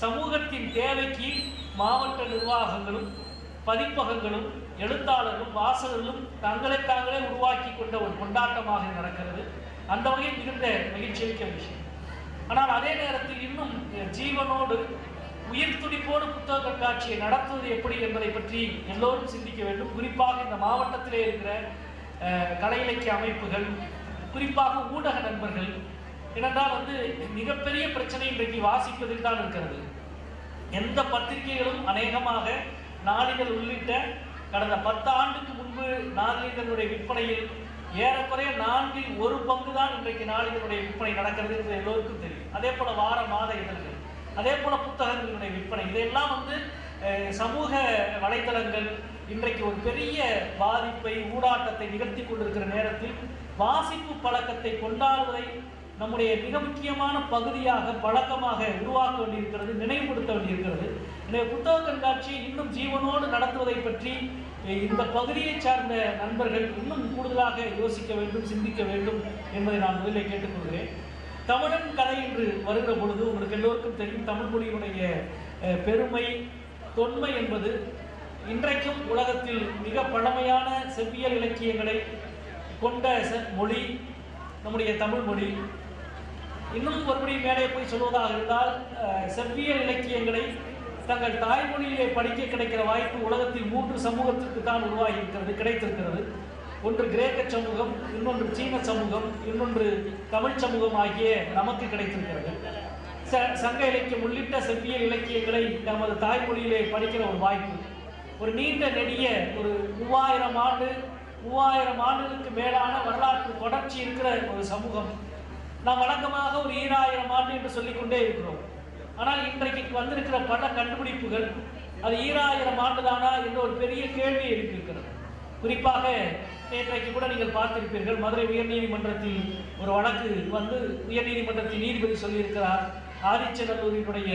சமூகத்தின் தேவைக்கு மாவட்ட நிர்வாகங்களும் பதிப்பகங்களும் எழுத்தாளர்களும் வாசகர்களும் தங்களை தாங்களே உருவாக்கி கொண்ட ஒரு கொண்டாட்டமாக நடக்கிறது. அந்த வகையில் மிகுந்த மகிழ்ச்சியளிக்க விஷயம் ஆனால் அதே நேரத்தில் இன்னும் ஜீவனோடு உயிர் துடிப்போடு புத்தக கண்காட்சியை நடத்துவது எப்படி என்பதை பற்றி எல்லோரும் சிந்திக்க வேண்டும். குறிப்பாக இந்த மாவட்டத்திலே இருக்கிற கலை இலக்கிய அமைப்புகள் குறிப்பாக ஊடக நண்பர்கள் ஏனென்றால் வந்து மிகப்பெரிய பிரச்சனை இன்றைக்கு வாசிப்பதில் தான் இருக்கிறது. எந்த பத்திரிகைகளும் அநேகமாக நாளிதழ் உள்ளிட்ட கடந்த பத்து ஆண்டுக்கு முன்பு நாளிதழுடைய விற்பனையில் ஏறக்குறைய நான்கில் ஒரு பங்கு தான் இன்றைக்கு நாளிதழுடைய விற்பனை நடக்கிறது என்று எல்லோருக்கும் தெரியும். அதே போல வார மாத இதழ்கள் அதே போல புத்தகங்களுடைய விற்பனை இதையெல்லாம் வந்து சமூக வலைதளங்கள் இன்றைக்கு ஒரு பெரிய பாதிப்பை ஊடாட்டத்தை நிகழ்த்தி கொண்டிருக்கிற நேரத்தில் வாசிப்பு பழக்கத்தை கொண்டாடுவதை நம்முடைய மிக முக்கியமான பகுதியாக பழக்கமாக உருவாக்க வேண்டியிருக்கிறது நினைவுபடுத்த வேண்டியிருக்கிறது. எனவே புத்தக கண்காட்சி இன்னும் ஜீவனோடு நடத்துவதை பற்றி இந்த பகுதியை சார்ந்த நண்பர்கள் இன்னும் கூடுதலாக யோசிக்க வேண்டும் சிந்திக்க வேண்டும் என்பதை நான் முதலில் கேட்டுக்கொள்கிறேன். தமிழன் கதை என்று வருகிற பொழுது உங்களுக்கு எல்லோருக்கும் தெரியும் தமிழ் மொழியினுடைய பெருமை தொன்மை என்பது இன்றைக்கும் உலகத்தில் மிக பழமையான செவ்வியல் இலக்கியங்களை கொண்ட ச- மொழி நம்முடைய தமிழ் மொழி. இன்னும் ஒருபடி மேலே போய் சொல்வதாக இருந்தால் செவ்வியல் இலக்கியங்களை தங்கள் தாய்மொழியிலே படிக்க கிடைக்கிற வாய்ப்பு உலகத்தில் மூன்று சமூகத்திற்கு தான் உருவாகி இருக்கிறது கிடைத்திருக்கிறது. ஒன்று கிரேக்க சமூகம் இன்னொன்று சீன சமூகம் இன்னொன்று தமிழ் சமூகம் ஆகிய நமக்கு கிடைத்திருக்கிறது. ச- சங்க இலக்கியம் உள்ளிட்ட செவ்வியல் இலக்கியங்களை நமது தாய்மொழியிலே படிக்கிற ஒரு வாய்ப்பு. ஒரு நீண்ட நெடிய ஒரு மூவாயிரம் ஆண்டு மூவாயிரம் ஆண்டுகளுக்கு மேலான வரலாற்று தொடர்ச்சி இருக்கிற ஒரு சமூகம். நாம் வழக்கமாக ஒரு ஈராயிரம் ஆண்டு என்று சொல்லிக்கொண்டே இருக்கிறோம். ஆனால் இன்றைக்கு வந்திருக்கிற பல கண்டுபிடிப்புகள் அது ஈராயிரம் ஆண்டுதானா என்ற ஒரு பெரிய கேள்வி எழுப்பியிருக்கிறது. குறிப்பாக நேற்றைக்கு கூட நீங்கள் பார்த்திருப்பீர்கள் மதுரை உயர்நீதிமன்றத்தில் ஒரு வழக்கு வந்து உயர்நீதிமன்றத்தில் நீதிபதி சொல்லியிருக்கிறார். ஆதிச்சநல்லூரினுடைய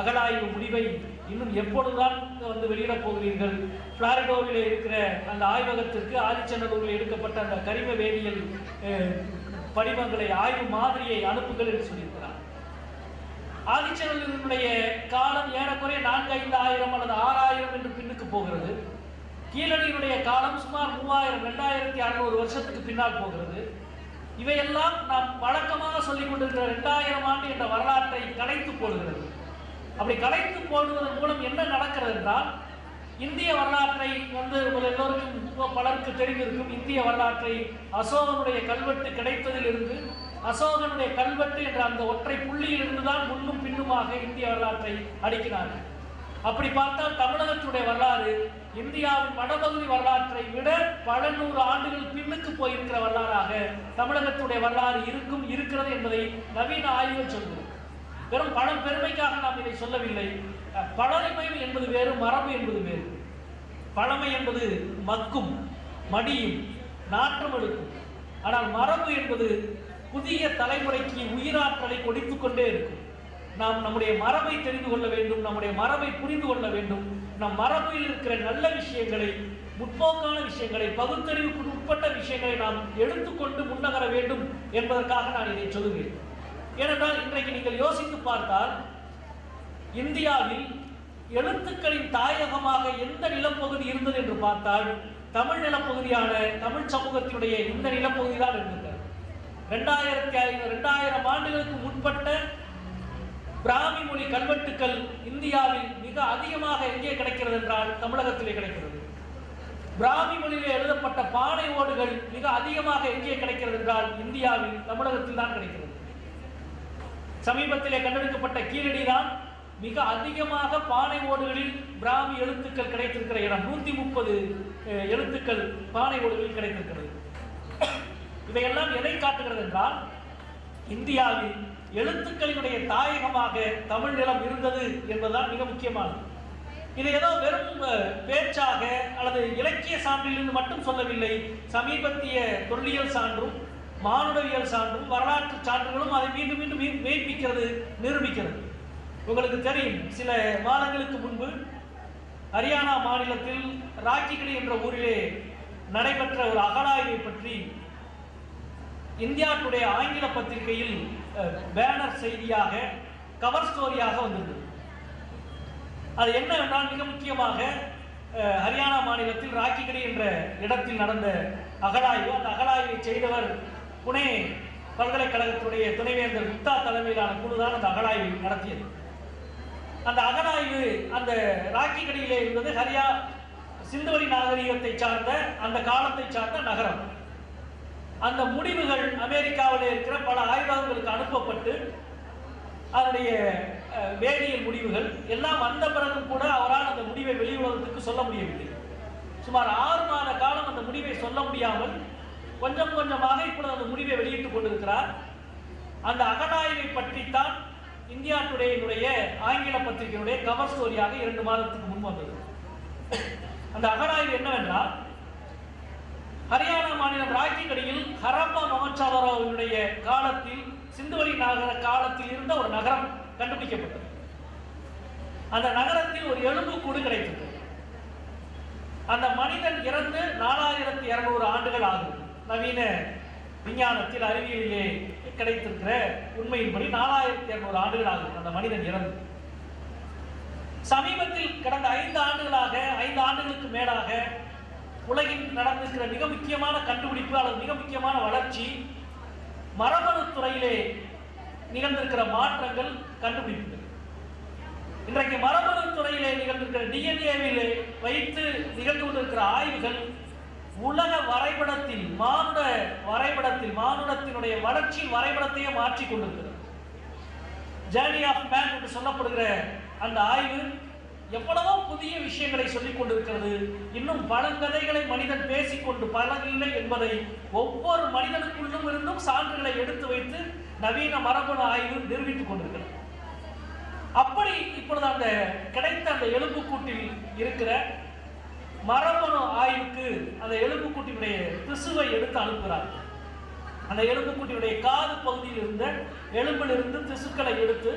அகலாய்வு முடிவை இன்னும் எப்பொழுதுதான் வந்து வெளியிடப் போகிறீர்கள்? பிளாரிடோவில் இருக்கிற அந்த ஆய்வகத்திற்கு ஆதிச்சநல்லூரில் எடுக்கப்பட்ட அந்த கரிம வேதியியல் அஹ், படிவங்களை ஆய்வு மாதிரியை அனுப்புங்கள் என்று சொல்லியிருக்கிறார். ஆதிச்சனுடைய காலம் ஏறக்குறைய நான்கு ஐந்து ஆயிரம் அல்லது ஆறாயிரம் என்று பின்னுக்கு போகிறது. கீழடியினுடைய காலம் சுமார் மூவாயிரம் ரெண்டாயிரத்தி அறுநூறு வருஷத்துக்கு பின்னால் போகிறது. இவையெல்லாம் நாம் வழக்கமாக சொல்லிக் கொண்டிருக்கிற ரெண்டாயிரம் ஆண்டு என்ற வரலாற்றை கலைத்து போடுகிறது. அப்படி கலைத்து போடுவதன் மூலம் என்ன நடக்கிறது என்றால் இந்திய வரலாற்றை வந்து உங்கள் எல்லோருக்கும் பலருக்கு தெரிந்திருக்கும் இந்திய வரலாற்றை அசோகனுடைய கல்வெட்டு கிடைத்ததிலிருந்து அசோகனுடைய கல்வெட்டு என்ற அந்த ஒற்றை புள்ளியிலிருந்து தான் முன்னும் பின்னுமாக இந்திய வரலாற்றை அடிக்கிறார்கள். அப்படி பார்த்தால் தமிழகத்துடைய வரலாறு இந்தியாவின் வடபகுதி வரலாற்றை விட பல நூறு ஆண்டுகள் பின்னுக்கு போயிருக்கிற வரலாறாக தமிழகத்துடைய வரலாறு இருக்கும் இருக்கிறது என்பதை நவீன ஆய்வுகள் சொல்கிறது. வெறும் பண பெருமைக்காக நாம் இதை சொல்லவில்லை. பழமை என்பது வேறு மரபு என்பது வேறு. பழமை என்பது மக்கும் மடியும் நாற்றம் எடுக்கும். ஆனால் மரபு என்பது புதிய தலைமுறைக்கு உயிராற்றலை கொடுத்துக் கொண்டே இருக்கும். நாம் நம்முடைய மரபை தெரிந்து கொள்ள வேண்டும் நம்முடைய மரபை புரிந்து கொள்ள வேண்டும். நம் மரபில் இருக்கிற நல்ல விஷயங்களை முற்போக்கான விஷயங்களை பகுத்தறிவுக்கு உட்பட்ட விஷயங்களை நாம் எடுத்துக்கொண்டு முன்னகர வேண்டும் என்பதற்காக நான் இதை சொல்லுகிறேன். ஏனென்றால் இன்றைக்கு நீங்கள் யோசித்து பார்த்தால் இந்தியாவில் எழுத்துக்களின் தாயகமாக எந்த நிலப்பகுதி இருந்தது என்று பார்த்தால் தமிழ் நிலப்பகுதியான தமிழ் சமூகத்தினுடைய இந்த நிலப்பகுதி தான் இருந்தது. ரெண்டாயிரத்தி ஐந்து ரெண்டாயிரம் ஆண்டுகளுக்கு முற்பட்ட பிராமி மொழி கல்வெட்டுக்கள் இந்தியாவில் மிக அதிகமாக எங்கே கிடைக்கிறது என்றால் தமிழகத்திலே கிடைக்கிறது. பிராமி மொழியில் எழுதப்பட்ட பானை ஓடுகள் மிக அதிகமாக எங்கே கிடைக்கிறது என்றால் இந்தியாவில் தமிழகத்தில் தான் கிடைக்கிறது. சமீபத்திலே கண்டெடுக்கப்பட்ட கீழடி தான் மிக அதிகமாக பானை ஓடுகளில் பிராமி எழுத்துக்கள் கிடைத்திருக்கிற இடம். நூத்தி முப்பது எழுத்துக்கள் பானை ஓடுகளில் கிடைத்திருக்கிறது. இவையெல்லாம் எதை காட்டுகிறது என்றால் இந்தியாவில் எழுத்துக்களினுடைய தாயகமாக தமிழ் நிலம் இருந்தது என்பதுதான் மிக முக்கியமானது. இது ஏதோ வெறும் பேச்சாக அல்லது இலக்கிய சான்றிலிருந்து மட்டும் சொல்லவில்லை சமீபத்திய தொல்லியல் சான்றும் மானுடவியல் சான்றும் வரலாற்று சான்றுகளும் அதை மீண்டும் மீண்டும் மெய்ப்பிக்கிறது நிரூபிக்கிறது. உங்களுக்கு தெரியும் சில மாதங்களுக்கு முன்பு ஹரியானா மாநிலத்தில் ராக்கிகடி என்ற ஊரிலே நடைபெற்ற ஒரு அகழாய்வை பற்றி இந்தியா டுடே ஆங்கில பத்திரிகையில் பேனர் செய்தியாக கவர் ஸ்டோரியாக வந்திருந்தது. அது என்னவென்றால் மிக முக்கியமாக ஹரியானா மாநிலத்தில் ராக்கிகடி என்ற இடத்தில் நடந்த அகழாய்வு அந்த அகழாய்வை செய்தவர் புனே பல்கலைக்கழகத்துடைய துணைவேந்தர் முக்தா தலைமையிலான குழுதான் அந்த அகழாய்வு நடத்தியது. அந்த அகழாய்வு அந்த ராக்கிக்கடியிலே இருந்தது. ஹரியா சிந்துவெளி நாகரிகத்தை சார்ந்த அந்த காலத்தை சார்ந்த நகரம். அந்த முடிவுகள் அமெரிக்காவில் இருக்கிற பல ஆய்வகங்களுக்கு அனுப்பப்பட்டு அதனுடைய வேதியியல் முடிவுகள் எல்லாம் வந்த பிறகும் கூட அவரால் அந்த முடிவை வெளியுலகத்துக்கு சொல்ல முடியவில்லை. சுமார் ஆறு மாத காலம் அந்த முடிவை சொல்ல முடியாமல் கொஞ்சம் கொஞ்சமாக இப்பொழுது அந்த முடிவை வெளியிட்டுக் கொண்டிருக்கிறார். அந்த அகழாய்வை பற்றித்தான் இந்தியா டுடேயினுடைய ஆங்கில பத்திரிகையுடைய கவர் ஸ்டோரியாக இரண்டு மாதத்துக்கு முன் வந்தது. அந்த அகழாய்வு என்னவென்றால் ஹரியானா மாநிலம் ராக்கிகடியில் ஹரப்பா மமச்சாதராவினுடைய காலத்தில் சிந்துவெளி நகர காலத்தில் இருந்த ஒரு நகரம் கண்டுபிடிக்கப்பட்டது. அந்த நகரத்தில் ஒரு எலும்பு கூடு கிடைத்தது. அந்த மனிதன் இறந்து நாலாயிரத்தி இருநூறு ஆண்டுகள் ஆகும் நவீன விஞ்ஞானத்தில் அறிவியலிலே கிடைத்திருக்கிற உண்மையின்படி நாலாயிரத்தி இருநூறு ஆண்டுகள் அந்த மனிதன் இறந்து. சமீபத்தில் கடந்த ஐந்து ஆண்டுகளாக ஐந்து ஆண்டுகளுக்கு மேலாக உலகில் நடந்திருக்கிற மிக முக்கியமான கண்டுபிடிப்பு அல்லது மிக முக்கியமான வளர்ச்சி மரபணு துறையிலே நிகழ்ந்திருக்கிற மாற்றங்கள் கண்டுபிடிப்புகள். இன்றைக்கு மரபணு துறையிலே நிகழ்ந்திருக்கிற டிஎன்ஏவில் வைத்து நிகழ்ந்து கொண்டிருக்கிற ஆய்வுகள் உலக வரைபடத்தில் மானுட வரைபடத்தில் மானுடத்தினுடைய வளர்ச்சி வரைபடத்தையே மாற்றிக் கொண்டிருக்கிறது. ஜேர்னி ஆஃப் மேன் என்று சொல்லப்படுகிற அந்த ஆய்வு எவ்வளவோ புதிய விஷயங்களை சொல்லிக் கொண்டிருக்கிறது. இன்னும் பழங்கதைகளை மனிதன் பேசிக்கொண்டு பழகில்லை என்பதை ஒவ்வொரு மனிதனுக்குள்ளும் இருந்தும் சான்றுகளை எடுத்து வைத்து நவீன மரபணு ஆய்வு நிரூபித்துக் கொண்டிருக்கிறது. அப்படி இப்பொழுது அந்த கிடைத்த அந்த எலும்புக்கூட்டில் இருக்கிற மரபணு ஆய்வுக்கு அந்த எலும்புக்குட்டியுடைய திசுவை எடுத்து அனுப்புகிறார். அந்த எலும்புக்குட்டியுடைய காது பகுதியில் இருந்த எலும்பிலிருந்து திசுக்களை எடுத்து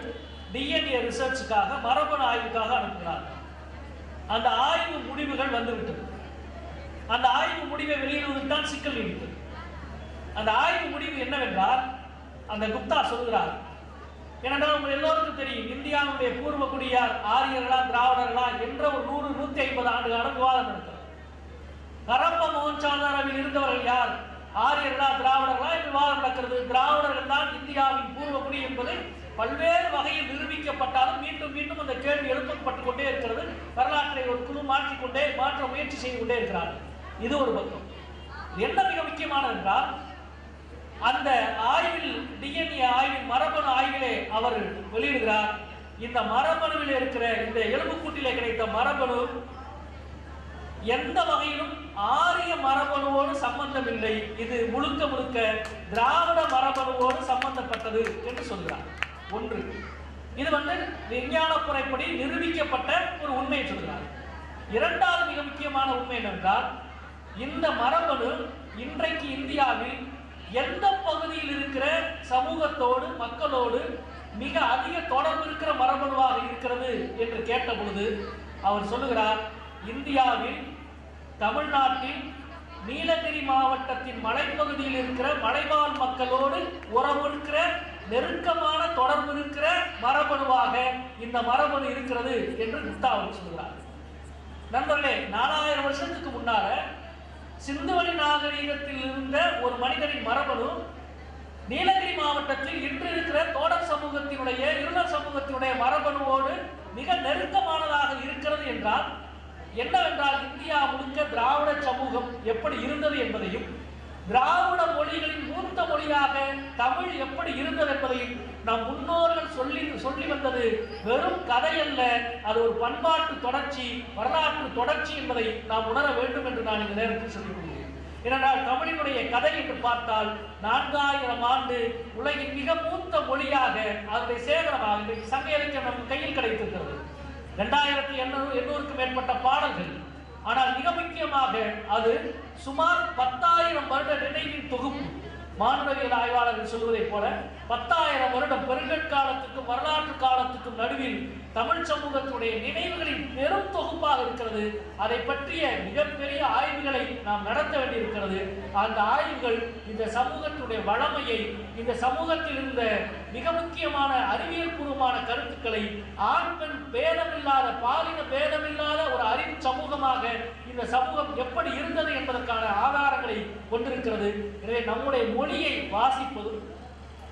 டிஎன்ஏ ரிசர்ச்சுக்காக மரபணு ஆய்வுக்காக அனுப்புகிறார். அந்த ஆய்வு முடிவுகள் வந்துவிட்டது. அந்த ஆய்வு முடிவை வெளியிடுவதில் தான் சிக்கல் நீடித்தது. அந்த ஆய்வு முடிவு என்னவென்றால் அந்த குப்தா சொல்கிறார் ஏனென்றால் உங்கள் எல்லோருக்கும் தெரியும் இந்தியாவுடைய பூர்வ குடியார் ஆரியர்களா திராவிடர்களா என்ற ஒரு நூறு நூத்தி ஐம்பது ஆண்டு காலம் விவாதம் நடக்கிறது கரம்ப மோகன்சாதாராவில் இருந்தவர்கள் யார்? ஆரியர்களா திராவிடர்களா என்று விவாதம் நடக்கிறது. திராவிடர்கள் தான் இந்தியாவின் பூர்வ குடி என்பது பல்வேறு வகையில் நிரூபிக்கப்பட்டாலும் மீண்டும் மீண்டும் அந்த கேள்வி எழுப்பப்பட்டு கொண்டே இருக்கிறது. வரலாற்றை ஒரு குழு மாற்றிக்கொண்டே மாற்ற முயற்சி செய்து கொண்டே இருக்கிறார்கள். இது ஒரு பக்கம். என்ன மிக முக்கியமானது என்றால் அந்த ஆய்வில் டிஎன்ஏ ஆய்வின் மரபணு ஆய்விலே அவர் வெளியிடுகிறார். இந்த மரபணுவில் இருக்கிற இந்த எலும்புக்கூட்டிலே கிடைத்த மரபணு எந்த வகையிலும் ஆரிய மரபணுவோடு சம்பந்தம் இல்லை இது முழுக்க முழுக்க திராவிட மரபணுவோடு சம்பந்தப்பட்டது என்று சொல்கிறார். ஒன்று. இது வந்து விஞ்ஞான முறைப்படி நிரூபிக்கப்பட்ட ஒரு உண்மையை சொல்கிறார். இரண்டாவது மிக முக்கியமான உண்மை என்னவென்றால் இந்த மரபணு இன்றைக்கு இந்தியாவில் எந்த பகுதியில் இருக்கிற சமூகத்தோடு மக்களோடு மிக அதிக தொடர்பு இருக்கிற மரபணுவாக இருக்கிறது என்று கேட்ட பொழுது அவர் சொல்லுகிறார் இந்தியாவில் தமிழ்நாட்டில் நீலகிரி மாவட்டத்தின் மலைப்பகுதியில் இருக்கிற மலைவாழ் மக்களோடு உறவு இருக்கிற நெருக்கமான தொடர்பு இருக்கிற மரபணுவாக இந்த மரபணு இருக்கிறது என்று குப்தா அவர் சொல்கிறார் நண்பர்களே நாலாயிரம் வருஷத்துக்கு முன்னால சிந்துவெளி நாகரீகத்தில் இருந்த ஒரு மனிதரின் மரபணு நீலகிரி மாவட்டத்தில் இன்று இருக்கிற தோடர் சமூகத்தினுடைய இருளர் சமூகத்தினுடைய மரபணுவோடு மிக நெருக்கமானதாக இருக்கிறது என்றால் என்னவென்றால் இந்தியா முழுக்க திராவிட சமூகம் எப்படி இருந்தது என்பதையும் திராவிட மொழிகளின் மூத்த மொழியாக தமிழ் எப்படி இருந்தது என்பதையும் நம் முன்னோர்கள் சொல்லி சொல்லி வந்தது வெறும் கதை அல்ல அது ஒரு பண்பாட்டு தொடர்ச்சி வரலாற்று தொடர்ச்சி என்பதை நாம் உணர வேண்டும் என்று நான் இந்த நேரத்தில் சொல்லிக் கொள்கிறேன். ஏனென்றால் தமிழினுடைய கதை என்று பார்த்தால் நான்காயிரம் ஆண்டு உலகின் மிக மூத்த மொழியாக அதனுடைய சேகரமாக இன்றைக்கு சங்க இலக்கியம் நம் கையில் கிடைத்திருக்கிறது. ரெண்டாயிரத்தி எண்ணூறு எண்ணூறுக்கும் மேற்பட்ட பாடல்கள். ஆனால் மிக முக்கியமாக அது சுமார் பத்தாயிரம் வருட நினைவின் தொகுப்பு. மானுடவியல் ஆய்வாளர்கள் சொல்வதைப் போல பத்தாயிரம் வருடம் பெருங்கற்காலத்துக்கும் வரலாற்று காலத்துக்கும் நடுவில் தமிழ் சமூகத்துடைய நினைவுகளின் பெரும் தொகுப்பாக இருக்கிறது. அதை பற்றிய மிகப்பெரிய ஆய்வுகளை நாம் நடத்த வேண்டியிருக்கிறது. அந்த ஆய்வுகள் இந்த சமூகத்துடைய வளமையை இந்த சமூகத்தில் இருந்த மிக முக்கியமான அறிவியல் பூர்வமான கருத்துக்களை ஆண் பெண் பேதமில்லாத பாலின பேதமில்லாத ஒரு அறிவு சமூகமாக இந்த சமூகம் எப்படி இருந்தது என்பதற்கான ஆதாரங்களை கொண்டிருக்கிறது. எனவே நம்முடைய மொழியை வாசிப்பதும்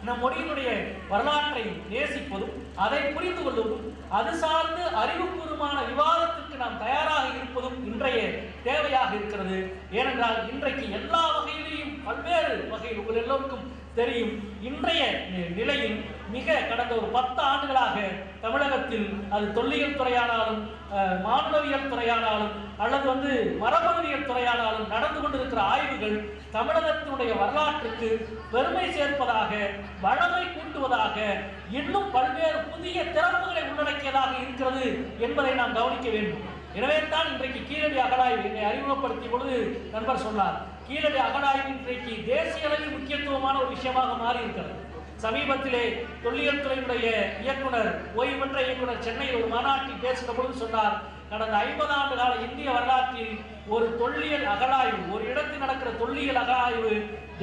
நம் மொழியினுடைய வரலாற்றை நேசிப்பதும் அதை புரிந்து கொள்வதும் அது சார்ந்து அறிவுபூர்வமான விவாதத்திற்கு நாம் தயாராக இருப்பதும் இன்றைய தேவையாக இருக்கிறது. ஏனென்றால் இன்றைக்கு எல்லா வகையிலையும் பல்வேறு வகையில் உங்கள் எல்லோருக்கும் தெரியும். இன்றைய நி- நிலையில் மிக கடந்த ஒரு பத்து ஆண்டுகளாக தமிழகத்தில் அது தொல்லியல் துறையானாலும் அஹ், மானுடவியல் துறையானாலும் அல்லது வந்து மரபணுவியல் துறையானாலும் நடந்து கொண்டிருக்கிற ஆய்வுகள் தமிழகத்தினுடைய வரலாற்றுக்கு பெருமை சேர்ப்பதாக வளமை கூட்டுவதாக இன்னும் பல்வேறு புதிய திறப்புகளை உள்ளடக்கியதாக இருக்கிறது என்பதை நாம் கவனிக்க வேண்டும். எனவே தான் இன்றைக்கு கீழடி அகழாய்வு. என்னை அறிமுகப்படுத்திய பொழுது நண்பர் சொன்னார் கீழடி அகழாய்வு இன்றைக்கு தேசிய அளவில் முக்கியத்துவமான ஒரு விஷயமாக மாறியிருக்கிறது. சமீபத்திலே தொல்லியல் துறையினுடைய இயக்குனர் ஓய்வு பெற்ற இயக்குனர் சென்னையில் ஒரு மாநாட்டில் பேசுகிற பொழுது சொன்னார் கடந்த ஐம்பது ஆண்டு கால இந்திய வரலாற்றில் ஒரு தொல்லியல் அகழாய்வு ஒரு இடத்தில் நடக்கிற தொல்லியல் அகழாய்வு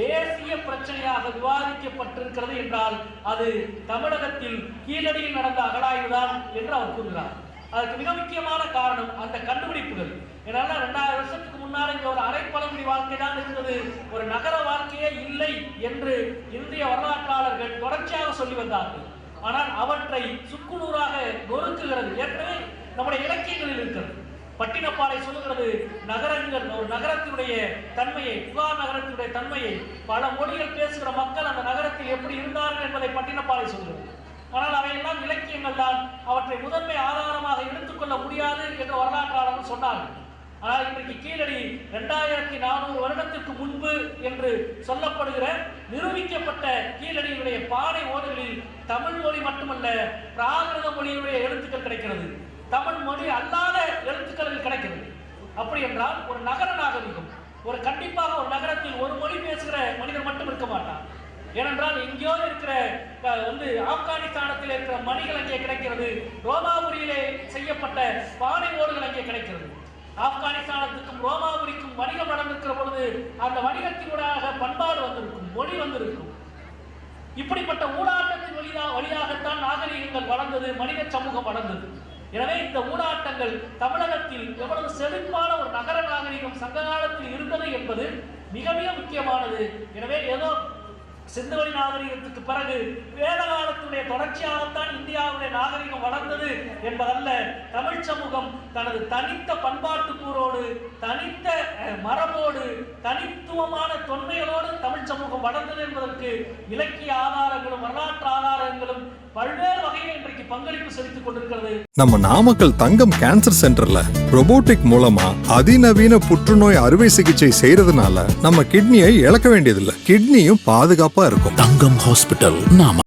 தேசிய பிரச்சனையாக விவாதிக்கப்பட்டிருக்கிறது என்றால் அது தமிழகத்தில் கீழடியில் நடந்த அகழாய்வு தான் என்று அவர் கூறுகிறார். அதுக்கு மிக முக்கியமான காரணம் அந்த கண்டுபிடிப்புகள். ஏன்னா ரெண்டாயிரம் வருஷத்துக்கு முன்னால் இங்க ஒரு அரைப்பழங்குடி வாழ்க்கை தான் இருந்தது. ஒரு நகர வாழ்க்கையே இல்லை என்று இந்திய வரலாற்றாளர்கள் தொடர்ச்சியாக சொல்லி வந்தார்கள். ஆனால் அவற்றை சுக்குநூறாக நொறுக்குகிறது. ஏற்கனவே நம்முடைய இலக்கியங்களில் இருக்கிறது. பட்டினப்பாறை சொல்லுகிறது நகரங்கள் ஒரு நகரத்தினுடைய தன்மையை புகார் நகரத்தினுடைய தன்மையை. பல மொழிகள் பேசுகிற மக்கள் அந்த நகரத்தில் எப்படி இருந்தார்கள் என்பதை பட்டினப்பாறை சொல்கிறது ஆனால் அவையெல்லாம் இலக்கியங்கள் தான். அவற்றை முதன்மை ஆதாரமாக எடுத்துக்கொள்ள முடியாது என்று வரலாற்றாளர்கள் சொன்னார்கள். ஆனால் இன்றைக்கு கீழடி இரண்டாயிரத்தி நானூறு வருடத்திற்கு முன்பு என்று சொல்லப்படுகிற நிரூபிக்கப்பட்ட கீழடியினுடைய பாடை ஓடுகளில் தமிழ் மொழி மட்டுமல்ல பிராகிருத மொழியினுடைய எழுத்துக்கள் கிடைக்கிறது. தமிழ் மொழி அல்லாத எழுத்துக்கள் கிடைக்கிறது. அப்படி என்றால் ஒரு நகர நாகரிகம் ஒரு கண்டிப்பாக ஒரு நகரத்தில் ஒரு மொழி பேசுகிற மனிதர் மட்டும் இருக்க மாட்டார். ஏனென்றால் எங்கேயோ இருக்கிற வந்து ஆப்கானிஸ்தானத்தில் இருக்கிற மணிகள் அங்கே கிடைக்கிறது. ரோமாபுரியிலே செய்யப்பட்ட பானை ஓடுகள் அங்கே கிடைக்கிறது. ஆப்கானிஸ்தானத்துக்கும் ரோமாபுரிக்கும் வணிகம் நடந்திருக்கிற பொழுது அந்த வணிகத்தினூடாக பண்பாடு வந்திருக்கும் மொழி வந்திருக்கும். இப்படிப்பட்ட ஊடாட்டத்தின் வழிதான் வழியாகத்தான் நாகரிகங்கள் வளர்ந்தது மனித சமூகம் வளர்ந்தது. எனவே இந்த ஊடாட்டங்கள் தமிழகத்தில் எவ்வளவு செழிப்பான ஒரு நகர நாகரிகம் சங்க காலத்தில் இருந்தது என்பது மிக மிக முக்கியமானது. எனவே ஏதோ சிந்துவெளி நாகரிகத்துக்கு பிறகு வேத காலத்துடைய தொடர்ச்சியாகத்தான் இந்தியாவுடைய நாகரிகம் வளர்ந்தது என்பதல்ல தமிழ் சமூகம் தனது தனித்த பண்பாட்டு கூறோடு தனித்த மரபோடு தனித்துவமான தொன்மைகளோடு தமிழ் சமூகம் வளர்ந்தது என்பதற்கு இலக்கிய ஆதாரங்களும் வரலாற்று ஆதாரங்களும் பல்வேறு வகையில் இன்றைக்கு பங்களிப்பு செலுத்திக் கொண்டிருக்கிறது. நம்ம நாமக்கல் தங்கம் கேன்சர் சென்டர்ல robotic மூலமா அதிநவீன புற்றுநோய் அறுவை சிகிச்சை செய்யறதுனால நம்ம கிட்னியை இழக்க வேண்டியதில்லை. கிட்னியும் பாதுகாப்பா இருக்கும். தங்கம் ஹாஸ்பிட்டல் நாம